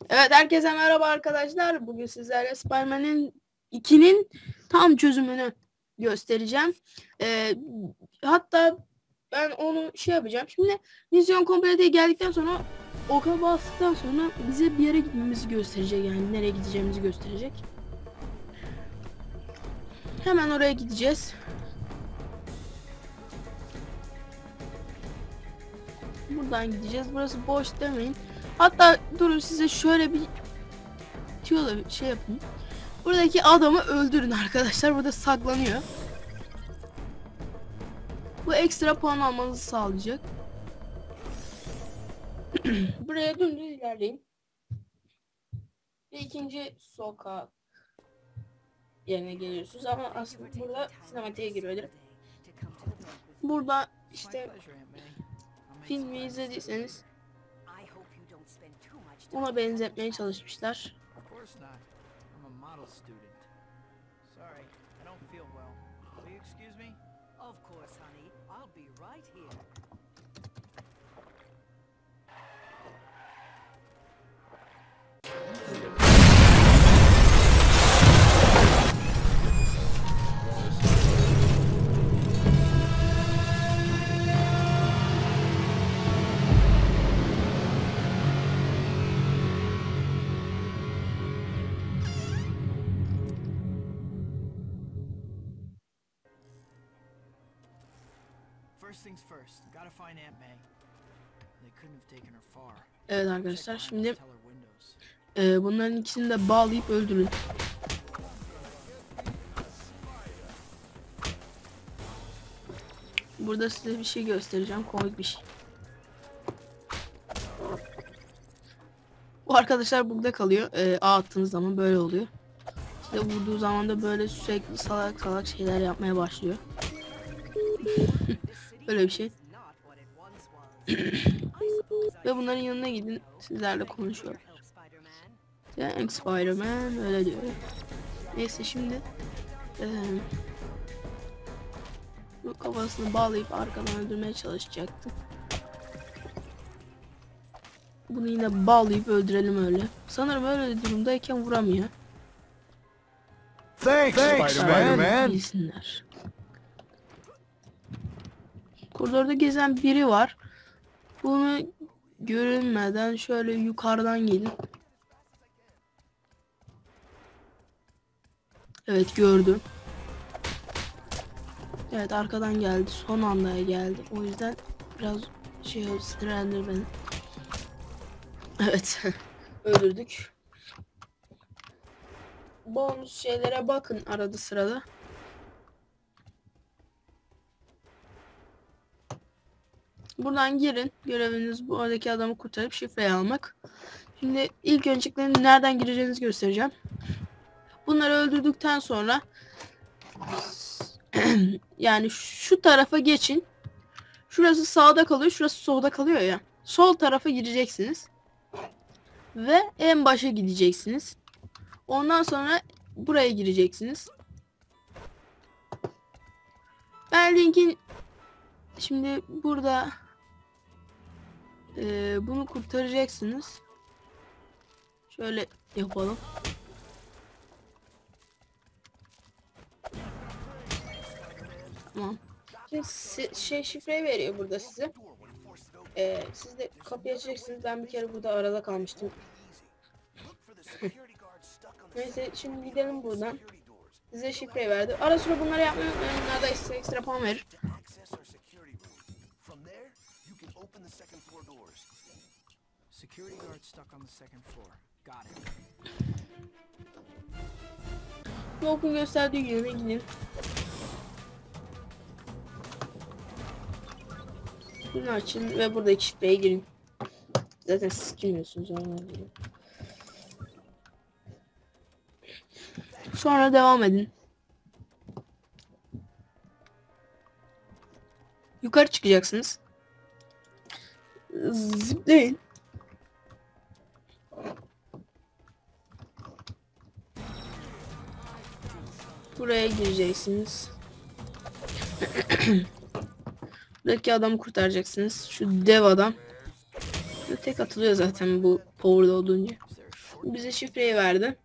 Evet herkese merhaba arkadaşlar. Bugün sizlerle Spider-Man'in 2'nin tam çözümünü göstereceğim. Ee, hatta ben onu şey yapacağım. Şimdi misyon kompleteye geldikten sonra oka bastıktan sonra bize bir yere gitmemizi gösterecek. Yani nereye gideceğimizi gösterecek. Hemen oraya gideceğiz. Buradan gideceğiz. Burası boş demeyin. Hatta durun size şöyle bir tüyola bir şey yapayım. Buradaki adamı öldürün arkadaşlar. Burada saklanıyor. Bu ekstra puan almanızı sağlayacak. Buraya dümdüz ilerleyin. Ve ikinci sokak yerine geliyorsunuz ama aslında burada sinematiğe giriyor. Burada işte filmi izlediyseniz ona benzetmeye çalışmışlar. Of course honey. I'll be right here. Things first, gotta find Aunt May. They couldn't have taken her far. Evet arkadaşlar şimdi e, bunların ikisini de bağlayıp öldürün. Burada size bir şey göstereceğim. Komik bir şey. Bu arkadaşlar burada kalıyor. E, ağ attığınız zaman böyle oluyor. Size vurduğu zaman da böyle sürekli salak salak şeyler yapmaya başlıyor. Böyle bir şey. Ve bunların yanına gidin. Sizlerle konuşuyor. help Spider-Man. Thanks Spider-Man öyle diyor. Neyse şimdi eee, bu kafasını bağlayıp arkadan öldürmeye çalışacaktı. Bunu yine bağlayıp öldürelim öyle. Sanırım öyle durumdayken vuramıyor. Thanks, Spider-Man. Bilsinler. Koridorda gezen biri var. Bunu görünmeden şöyle yukarıdan gelin. Evet gördüm. Evet arkadan geldi. Son anda geldi. O yüzden biraz şey sinirlendir beni. Evet. Öldürdük. Bonus şeylere bakın arada sırada. Buradan girin. Göreviniz bu oradaki adamı kurtarıp şifreyi almak. Şimdi ilk öncelikle nereden gireceğinizi göstereceğim. Bunları öldürdükten sonra yani şu tarafa geçin. Şurası sağda kalıyor, şurası solda kalıyor ya. Sol tarafa gireceksiniz. Ve en başa gideceksiniz. Ondan sonra buraya gireceksiniz. Ben linkin şimdi burada eee, bunu kurtaracaksınız. Şöyle yapalım. Tamam. Şimdi şey şifreyi veriyor burada size. Ee, siz de kapıyı açacaksınız. Ben bir kere burada arada kalmıştım. Neyse şimdi gidelim buradan. Size şifreyi verdi. Ara sıra bunları yapmayı unutmayın. Bunlar da size ekstra puan verir. Open the second floor doors. Security guard stuck on the second floor. Got it. Bu okul gösterdiği yöne gidin. Bunu açın ve buradaki şifreye girin. Zaten siz bilmiyorsunuz onu. Sonra devam edin. Yukarı çıkacaksınız. Zıplayın. Buraya gireceksiniz. Buradaki adamı kurtaracaksınız. Şu dev adam. Tek atılıyor zaten bu power'da olduğunca. Bize şifreyi verdi.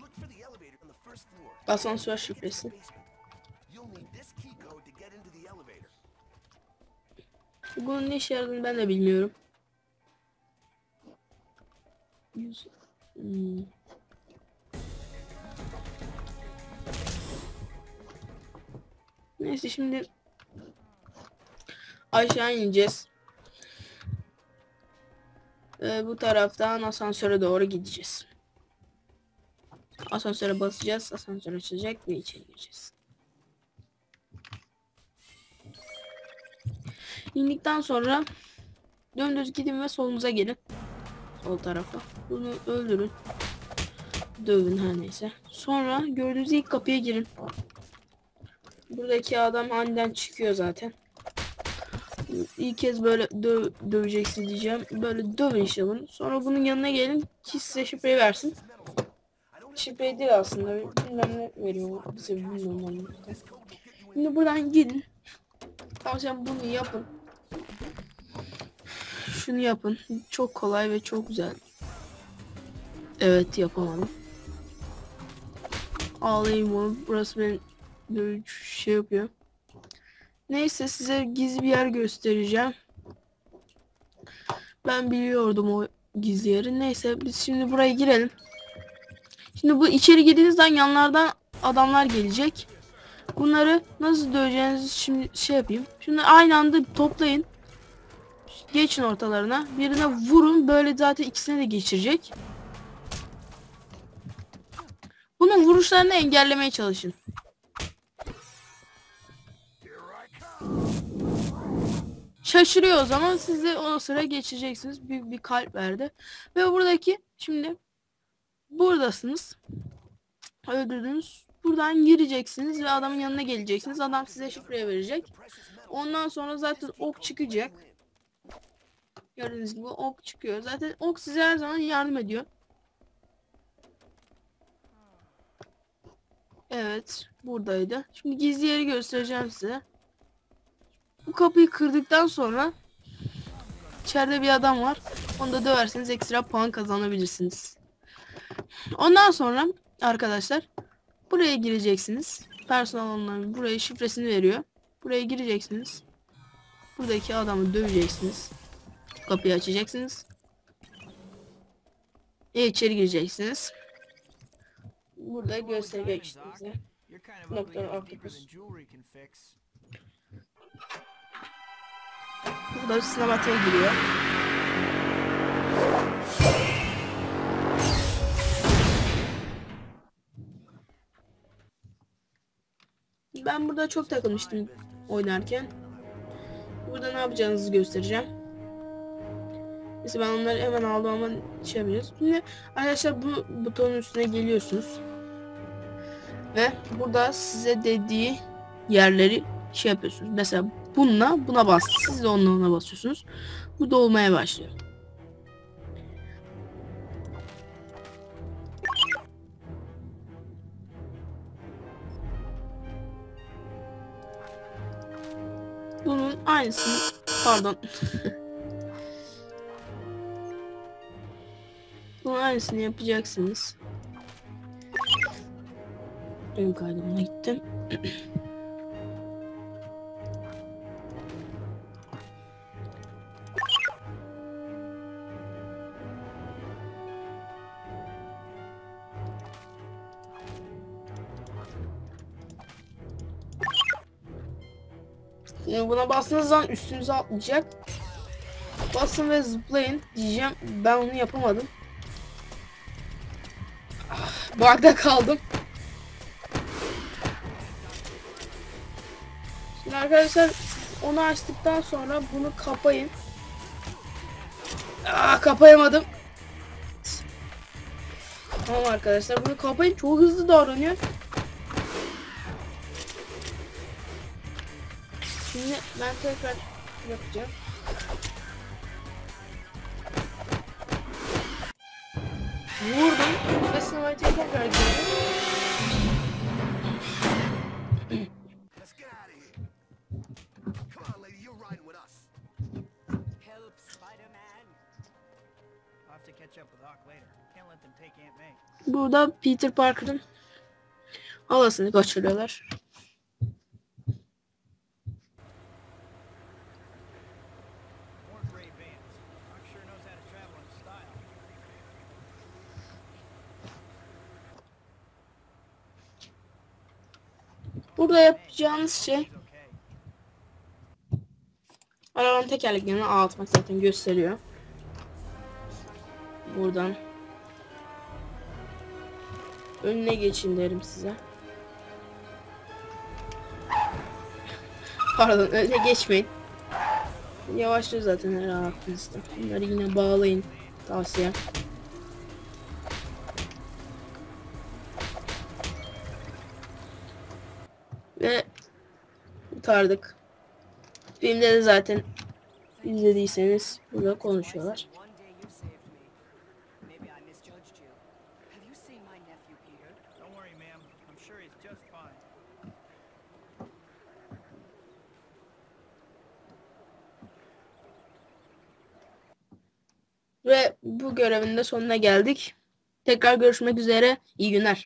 Look for Bunun ne işe yaradığını ben de bilmiyorum. Yüz- Hmm. Neyse şimdi aşağı ineceğiz. Ee, bu taraftan asansöre doğru gideceğiz. Asansöre basacağız. Asansör açılacak ve içeri gireceğiz. İndikten sonra dümdüz gidin ve solunuza gelin. Sol tarafa. Bunu öldürün. Dövün her neyse. Sonra gördüğünüz ilk kapıya girin. Buradaki adam aniden çıkıyor zaten. İlk kez böyle döv döveceksin diyeceğim. Böyle dövün işte bunu. Sonra bunun yanına gelin ki size şifreyi versin. Şifreyi değil aslında. Bilmem ne veriyor bize bilmiyorum. Şimdi buradan gidin. Tavsiyem bunu yapın. Şunu yapın. Çok kolay ve çok güzel. Evet yapamadım. Ağlayayım onu. Burası beni böyle şey yapıyor. Neyse size gizli bir yer göstereceğim. Ben biliyordum o gizli yeri. Neyse biz şimdi buraya girelim. Şimdi bu içeri girdiğinizden yanlardan adamlar gelecek. Bunları nasıl döveceğinizi şimdi şey yapayım. Şimdi aynı anda toplayın. Geçin ortalarına. Birine vurun. Böyle zaten ikisine de geçirecek. Bunun vuruşlarını engellemeye çalışın. Şaşırıyor o zaman siz de o sıra geçeceksiniz. Büyük bir kalp verdi. Ve buradaki şimdi buradasınız. Öldürdünüz. Buradan gireceksiniz ve adamın yanına geleceksiniz. Adam size şifreyi verecek. Ondan sonra zaten ok çıkacak. Gördüğünüz gibi ok çıkıyor. Zaten ok size her zaman yardım ediyor. Evet, buradaydı. Şimdi gizli yeri göstereceğim size. Bu kapıyı kırdıktan sonra içeride bir adam var. Onu da döverseniz ekstra puan kazanabilirsiniz. Ondan sonra arkadaşlar buraya gireceksiniz. Personel onların buraya şifresini veriyor. Buraya gireceksiniz. Buradaki adamı döveceksiniz. Kapıyı açacaksınız. Ve içeri gireceksiniz. Burada gösterecek of Doktor Octopus. Burada sinematiğe giriyor. Ben burada çok takılmıştım oynarken. Burada ne yapacağınızı göstereceğim. Mesela ben onları hemen aldım ama şey. Şimdi arkadaşlar bu butonun üstüne geliyorsunuz. Ve burada size dediği yerleri şey yapıyorsunuz. Mesela bununla buna bas. Siz de onunla basıyorsunuz. Bu dolmaya başlıyor. Aynısını pardon. Bunun aynısını yapacaksınız. Ön kaydımına gittim. Buna bastığınız zaman üstünüze atlayacak. Basın ve zıplayın diyeceğim. Ben onu yapamadım. Ah, Bug'da kaldım. Şimdi arkadaşlar onu açtıktan sonra bunu kapayın. Aa, kapayamadım. Tamam arkadaşlar bunu kapayın. Çok hızlı davranıyor. Şimdi ben tekrar yapacağım. Vurdum ve sinematiğe tekrar girdim. Let's get out of here. Burada yapacağınız şey arabanın tekerleklerini ağlatmak zaten gösteriyor. Buradan önüne geçin derim size. Pardon önüne geçmeyin. Yavaşlıyor zaten her aklınızda. Bunları yine bağlayın tavsiye. Kurtardık. Filmde de zaten izlediyseniz burada konuşuyorlar. Ve bu görevin de sonuna geldik. Tekrar görüşmek üzere. İyi günler.